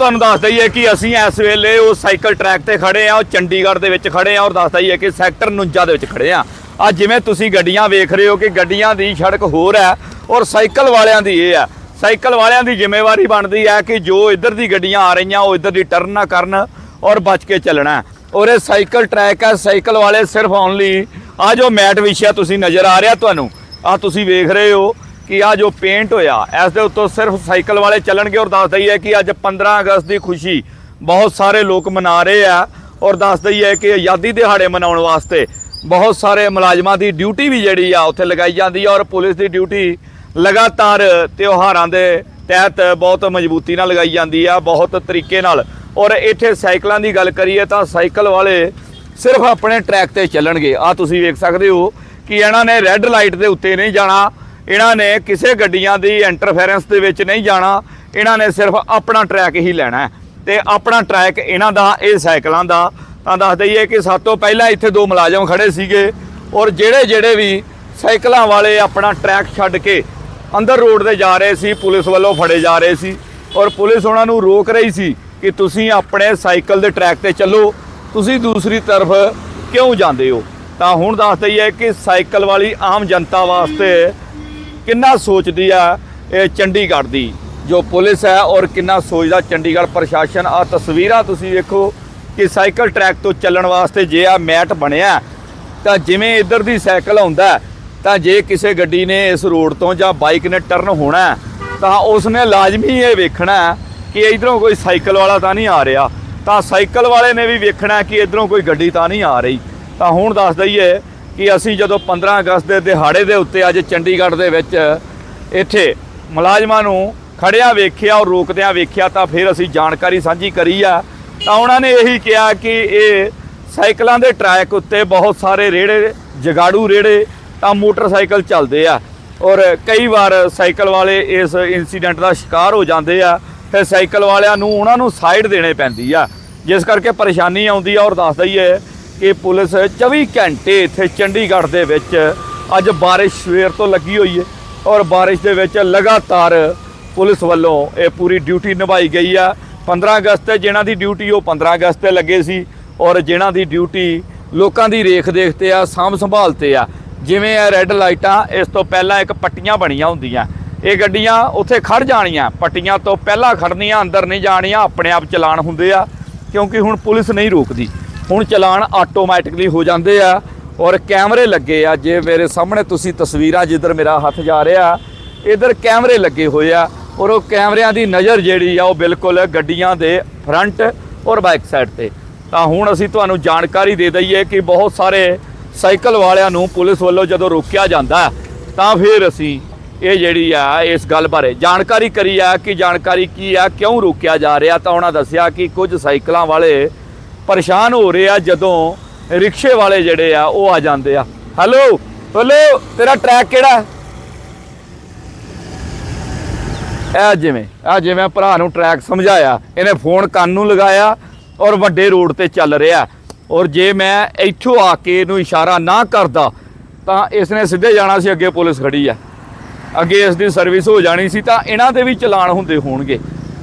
ਤੁਹਾਨੂੰ ਦੱਸ ਦਈਏ ਕਿ ਅਸੀਂ ਇਸ ਵੇਲੇ ਉਹ ਸਾਈਕਲ ਟਰੈਕ ਤੇ ਖੜੇ ਆ, ਉਹ ਚੰਡੀਗੜ੍ਹ ਦੇ ਵਿੱਚ ਖੜੇ ਆ ਔਰ ਦੱਸ ਦਈਏ ਕਿ ਸੈਕਟਰ 49 ਦੇ ਵਿੱਚ ਖੜੇ ਆ। ਆ ਜਿਵੇਂ ਤੁਸੀਂ ਗੱਡੀਆਂ ਵੇਖ ਰਹੇ ਹੋ ਕਿ ਗੱਡੀਆਂ ਦੀ ਸੜਕ ਹੋਰ ਹੈ ਔਰ ਸਾਈਕਲ ਵਾਲਿਆਂ ਦੀ ਇਹ ਆ ਸਾਈਕਲ ਵਾਲਿਆਂ ਦੀ ਜ਼ਿੰਮੇਵਾਰੀ ਬਣਦੀ ਹੈ ਕਿ ਜੋ ਇੱਧਰ ਦੀ ਗੱਡੀਆਂ ਆ ਰਹੀਆਂ, ਉਹ ਇੱਧਰ ਦੀ ਟਰਨ ਨਾ ਕਰਨ ਔਰ ਬਚ ਕੇ ਚੱਲਣਾ ਔਰ ਇਹ ਸਾਈਕਲ ਟਰੈਕ ਹੈ, ਸਾਈਕਲ ਵਾਲੇ ਸਿਰਫ ਓਨਲੀ ਆ ਜੋ ਮੈਟ ਵਿਛਿਆ ਤੁਸੀਂ ਨਜ਼ਰ ਆ ਰਿਹਾ ਤੁਹਾਨੂੰ। ਆ ਤੁਸੀਂ ਵੇਖ ਰਹੇ ਹੋ ਕਿ ਆ ਜੋ ਪੇਂਟ ਹੋਇਆ, ਇਸ ਦੇ ਉੱਤੋਂ ਸਿਰਫ ਸਾਈਕਲ ਵਾਲੇ ਚੱਲਣਗੇ ਔਰ ਦੱਸ ਦਈਏ ਕਿ ਅੱਜ 15 ਅਗਸਤ ਦੀ ਖੁਸ਼ੀ ਬਹੁਤ ਸਾਰੇ ਲੋਕ ਮਨਾ ਰਹੇ ਆ ਔਰ ਦੱਸ ਦਈਏ ਕਿ ਆਜ਼ਾਦੀ ਦਿਹਾੜੇ ਮਨਾਉਣ ਵਾਸਤੇ ਬਹੁਤ ਸਾਰੇ ਮੁਲਾਜ਼ਮਾਂ ਦੀ ਡਿਊਟੀ ਵੀ ਜਿਹੜੀ ਆ ਉੱਥੇ ਲਗਾਈ ਜਾਂਦੀ ਆ ਔਰ ਪੁਲਿਸ ਦੀ ਡਿਊਟੀ ਲਗਾਤਾਰ ਤਿਉਹਾਰਾਂ ਦੇ ਤਹਿਤ ਬਹੁਤ ਮਜ਼ਬੂਤੀ ਨਾਲ ਲਗਾਈ ਜਾਂਦੀ ਆ, ਬਹੁਤ ਤਰੀਕੇ ਨਾਲ। ਔਰ ਇੱਥੇ ਸਾਈਕਲਾਂ ਦੀ ਗੱਲ ਕਰੀਏ ਤਾਂ ਸਾਈਕਲ ਵਾਲੇ ਸਿਰਫ ਆਪਣੇ ਟਰੈਕ ਤੇ ਚੱਲਣਗੇ। ਆ ਤੁਸੀਂ ਵੇਖ ਸਕਦੇ ਹੋ ਕਿ ਇਹਨਾਂ ਨੇ ਰੈੱਡ ਲਾਈਟ ਦੇ ਉੱਤੇ ਨਹੀਂ ਜਾਣਾ। ਇਹਨਾਂ ਨੇ ਕਿਸੇ ਗੱਡੀਆਂ ਦੀ ਇੰਟਰਫੇਰੈਂਸ ਦੇ ਵਿੱਚ ਨਹੀਂ ਜਾਣਾ, ਇਹਨਾਂ ਨੇ ਸਿਰਫ ਆਪਣਾ ਟਰੈਕ ਹੀ ਲੈਣਾ ਹੈ। ਤੇ ਆਪਣਾ ਟਰੈਕ ਇਹਨਾਂ ਦਾ, ਇਹ ਸਾਈਕਲਾਂ ਦਾ। ਤਾਂ ਦੱਸ ਦਈਏ ਕਿ ਸਭ ਤੋਂ ਪਹਿਲਾਂ ਇੱਥੇ ਦੋ ਮੁਲਾਜ਼ਮ ਖੜੇ ਸੀਗੇ ਔਰ ਜਿਹੜੇ ਜਿਹੜੇ ਵੀ ਸਾਈਕਲਾਂ ਵਾਲੇ ਆਪਣਾ ਟਰੈਕ ਛੱਡ ਕੇ ਅੰਦਰ ਰੋਡ ਤੇ ਜਾ ਰਹੇ ਸੀ, ਪੁਲਿਸ ਵੱਲੋਂ ਫੜੇ ਜਾ ਰਹੇ ਸੀ। ਔਰ ਪੁਲਿਸ ਉਹਨਾਂ ਨੂੰ ਰੋਕ ਰਹੀ ਸੀ ਕਿ ਤੁਸੀਂ ਆਪਣੇ ਸਾਈਕਲ ਦੇ ਟਰੈਕ ਤੇ ਚੱਲੋ, ਤੁਸੀਂ ਦੂਸਰੀ ਤਰਫ ਕਿਉਂ ਜਾਂਦੇ ਹੋ? ਤਾਂ ਹੁਣ ਦੱਸ ਦਈਏ ਕਿ ਸਾਈਕਲ ਵਾਲੀ ਆਮ ਜਨਤਾ ਵਾਸਤੇ ਕਿੰਨਾ ਸੋਚਦੀ ਆ ਇਹ ਚੰਡੀਗੜ੍ਹ ਦੀ? ਜੋ ਪੁਲਿਸ ਹੈ ਔਰ ਕਿੰਨਾ ਸੋਚਦਾ ਚੰਡੀਗੜ੍ਹ ਪ੍ਰਸ਼ਾਸਨ ਆ ਤਸਵੀਰਾਂ ਤੁਸੀਂ ਵੇਖੋ ਕਿ ਸਾਈਕਲ ਟਰੈਕ ਤੋਂ ਚੱਲਣ ਵਾਸਤੇ ਜੇ ਆ ਮੈਟ ਬਣਿਆ ਤਾਂ ਜਿਵੇਂ ਇੱਧਰ ਦੀ ਸਾਈਕਲ ਆਉਂਦਾ ਤਾਂ ਜੇ ਕਿਸੇ ਗੱਡੀ ਨੇ ਇਸ ਰੋਡ ਤੋਂ ਜਾਂ ਬਾਈਕ ਨੇ ਟਰਨ ਹੋਣਾ ਹੈ, ਤਾਂ ਉਸਨੇ ਲਾਜ਼ਮੀ ਇਹ ਵੇਖਣਾ ਕਿ ਇਧਰੋਂ ਕੋਈ ਸਾਈਕਲ ਵਾਲਾ ਤਾਂ ਨਹੀਂ ਆ ਰਿਹਾ। ਤਾਂ ਸਾਈਕਲ ਵਾਲੇ ਨੇ ਵੀ ਵੇਖਣਾ ਕਿ ਇਧਰੋਂ ਕੋਈ ਗੱਡੀ ਤਾਂ ਨਹੀਂ ਆ ਰਹੀ। ਤਾਂ ਹੁਣ ਦੱਸ ਦਈਏ ਕਿ ਅਸੀਂ ਜਦੋਂ 15 ਅਗਸਤ ਦੇ ਦਿਹਾੜੇ ਦੇ ਉੱਤੇ ਅੱਜ ਚੰਡੀਗੜ੍ਹ ਦੇ ਵਿੱਚ ਇੱਥੇ ਮੁਲਾਜ਼ਮਾਂ ਨੂੰ ਖੜਿਆ ਵੇਖਿਆ ਔਰ ਰੋਕਦਿਆਂ ਵੇਖਿਆ ਤਾਂ ਫਿਰ ਅਸੀਂ ਜਾਣਕਾਰੀ ਸਾਂਝੀ ਕਰੀ ਆ। ਤਾਂ ਉਹਨਾਂ ਨੇ ਇਹੀ ਕਿਹਾ ਕਿ ਇਹ ਸਾਈਕਲਾਂ ਦੇ ਟਰੈਕ ਉੱਤੇ ਬਹੁਤ ਸਾਰੇ ਰੇੜੇ, ਜਗਾੜੂ ਰੇੜੇ ਤਾਂ ਮੋਟਰਸਾਈਕਲ ਚੱਲਦੇ ਆ ਔਰ ਕਈ ਵਾਰ ਸਾਈਕਲ ਵਾਲੇ ਇਸ ਇਨਸੀਡੈਂਟ ਦਾ ਸ਼ਿਕਾਰ ਹੋ ਜਾਂਦੇ ਆ, ਫਿਰ ਸਾਈਕਲ ਵਾਲਿਆਂ ਨੂੰ ਉਹਨਾਂ ਨੂੰ ਸਾਈਡ ਦੇਣੇ ਪੈਂਦੀ ਆ। ਜਿਸ ਕਰਕੇ ਪਰੇਸ਼ਾਨੀ ਆਉਂਦੀ ਆ ਔਰ ਦੱਸ ਦਈਏ ਕਿ ਪੁਲਿਸ 24 ਘੰਟੇ ਇੱਥੇ ਚੰਡੀਗੜ੍ਹ ਦੇ ਵਿੱਚ ਅੱਜ ਬਾਰਿਸ਼ ਸਵੇਰ ਤੋਂ ਲੱਗੀ ਹੋਈ ਹੈ ਔਰ ਬਾਰਿਸ਼ ਦੇ ਵਿੱਚ ਲਗਾਤਾਰ ਪੁਲਿਸ ਵੱਲੋਂ ਇਹ ਪੂਰੀ ਡਿਊਟੀ ਨਿਭਾਈ ਗਈ ਆ। 15 ਅਗਸਤ ਤੇ ਜਿਨ੍ਹਾਂ ਦੀ ਡਿਊਟੀ ਉਹ 15 ਅਗਸਤ ਤੇ ਲੱਗੇ ਸੀ ਔਰ ਜਿਨ੍ਹਾਂ ਦੀ ਡਿਊਟੀ ਲੋਕਾਂ ਦੀ ਰੇਖ ਦੇਖ ਤੇ ਆ, ਸਾਂਭ ਸੰਭਾਲ ਤੇ ਆ। ਜਿਵੇਂ ਇਹ ਰੈੱਡ ਲਾਈਟਾਂ ਇਸ ਤੋਂ ਪਹਿਲਾਂ ਇੱਕ ਪੱਟੀਆਂ ਬਣੀਆਂ ਹੁੰਦੀਆਂ। ਇਹ ਗੱਡੀਆਂ ਉੱਥੇ ਖੜ ਜਾਣੀਆਂ। ਪੱਟੀਆਂ ਤੋਂ ਪਹਿਲਾਂ ਖੜਨੀਆਂ ਅੰਦਰ ਨਹੀਂ ਜਾਣੀਆਂ, ਆਪਣੇ ਆਪ ਚਲਾਨ ਹੁੰਦੇ ਆ, ਕਿਉਂਕਿ ਹੁਣ ਪੁਲਿਸ ਨਹੀਂ ਰੋਕਦੀ। ਹੁਣ ਚਲਾਨ ਆਟੋਮੈਟਿਕਲੀ ਹੋ ਜਾਂਦੇ ਆ ਔਰ ਕੈਮਰੇ ਲੱਗੇ ਆ। ਜੇ ਮੇਰੇ ਸਾਹਮਣੇ ਤੁਸੀਂ ਤਸਵੀਰਾਂ ਜਿੱਧਰ ਮੇਰਾ ਹੱਥ ਜਾ ਰਿਹਾ, ਇਧਰ ਕੈਮਰੇ ਲੱਗੇ ਹੋਏ ਆ ਔਰ ਉਹ ਕੈਮਰਿਆਂ ਦੀ ਨਜ਼ਰ ਜਿਹੜੀ ਆ ਉਹ ਬਿਲਕੁਲ ਗੱਡੀਆਂ ਦੇ ਫਰੰਟ ਔਰ ਬੈਕ ਸਾਈਡ ਤੇ। ਤਾਂ ਹੁਣ ਅਸੀਂ ਤੁਹਾਨੂੰ ਜਾਣਕਾਰੀ ਦੇ ਦਈਏ ਕਿ ਬਹੁਤ ਸਾਰੇ ਸਾਈਕਲ ਵਾਲਿਆਂ ਨੂੰ ਪੁਲਿਸ ਵੱਲੋਂ ਜਦੋਂ ਰੋਕਿਆ ਜਾਂਦਾ, ਤਾਂ ਫਿਰ ਅਸੀਂ ਇਹ ਜਿਹੜੀ ਆ, ਇਸ ਗੱਲ ਬਾਰੇ ਜਾਣਕਾਰੀ ਕਰੀ ਆ ਕਿ ਜਾਣਕਾਰੀ ਕੀ ਆ, ਕਿਉਂ ਰੋਕਿਆ ਜਾ ਰਿਹਾ, ਤਾਂ ਉਹਨਾਂ ਦੱਸਿਆ ਕਿ ਕੁਝ ਸਾਈਕਲਾਂ ਵਾਲੇ ਪਰੇਸ਼ਾਨ ਹੋ ਰਹੇ ਆ ਜਦੋਂ ਰਿਕਸ਼ੇ ਵਾਲੇ ਜਿਹੜੇ ਆ ਉਹ ਆ ਜਾਂਦੇ ਆ। ਹੈਲੋ ਹੈਲੋ ਤੇਰਾ ਟਰੈਕ ਕਿਹੜਾ? ਹੈ? ਇਹ ਜਿਵੇਂ, ਆ ਜਿਵੇਂ ਭਰਾ ਨੂੰ ਟਰੈਕ ਸਮਝਾਇਆ। ਇਹਨੇ ਫੋਨ ਕੰਨ ਨੂੰ ਲਗਾਇਆ ਔਰ ਵੱਡੇ ਰੋਡ ਤੇ ਚੱਲ ਰਿਹਾ। ਔਰ ਜੇ ਮੈਂ ਇੱਥੋਂ ਆ ਕੇ ਇਹਨੂੰ ਇਸ਼ਾਰਾ ਨਾ ਕਰਦਾ, ਤਾਂ ਇਸਨੇ ਸਿੱਧੇ ਜਾਣਾ ਸੀ, ਅੱਗੇ ਪੁਲਿਸ ਖੜੀ ਆ। ਅੱਗੇ ਇਸ ਦੀ ਸਰਵਿਸ ਹੋ ਜਾਣੀ ਸੀ, ਤਾਂ ਇਹਨਾਂ ਦੇ ਵੀ ਚਲਾਨ ਹੁੰਦੇ ਹੋਣਗੇ।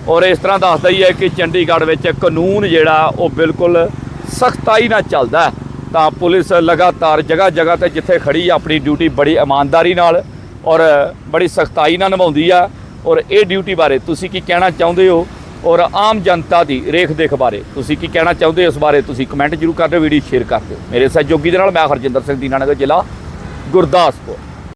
ਔਰ ਇਸ ਤਰ੍ਹਾਂ ਦੱਸਦਾ ਹੀ ਹੈ ਕਿ ਚੰਡੀਗੜ੍ਹ ਵਿੱਚ ਕਾਨੂੰਨ ਜਿਹੜਾ, ਉਹ ਬਿਲਕੁਲ ਸਖਤਾਈ ਨਾਲ ਚੱਲਦਾ ਤਾਂ ਪੁਲਿਸ ਲਗਾਤਾਰ ਜਗ੍ਹਾ ਜਗ੍ਹਾ ਤੇ ਜਿੱਥੇ ਖੜੀ ਆਪਣੀ ਡਿਊਟੀ ਬੜੀ ਇਮਾਨਦਾਰੀ ਨਾਲ ਔਰ ਬੜੀ ਸਖਤਾਈ ਨਾਲ ਨਿਭਾਉਂਦੀ ਆ। ਔਰ ਇਹ ਡਿਊਟੀ ਬਾਰੇ ਤੁਸੀਂ ਕੀ ਕਹਿਣਾ ਚਾਹੁੰਦੇ ਹੋ? ਔਰ ਆਮ ਜਨਤਾ ਦੀ ਰੇਖ ਦੇਖ ਬਾਰੇ ਤੁਸੀਂ ਕੀ ਕਹਿਣਾ ਚਾਹੁੰਦੇ ਹੋ? ਇਸ ਬਾਰੇ ਤੁਸੀਂ ਕਮੈਂਟ ਜ਼ਰੂਰ ਕਰ ਦਿਓ, ਵੀਡੀਓ ਸ਼ੇਅਰ ਕਰ ਦਿਓ। ਮੇਰੇ ਸਹਿਯੋਗੀ ਦੇ ਨਾਲ ਮੈਂ ਹਰਜਿੰਦਰ ਸਿੰਘ ਦੀਨਾਨਗਰ ਜ਼ਿਲ੍ਹਾ ਗੁਰਦਾਸਪੁਰ।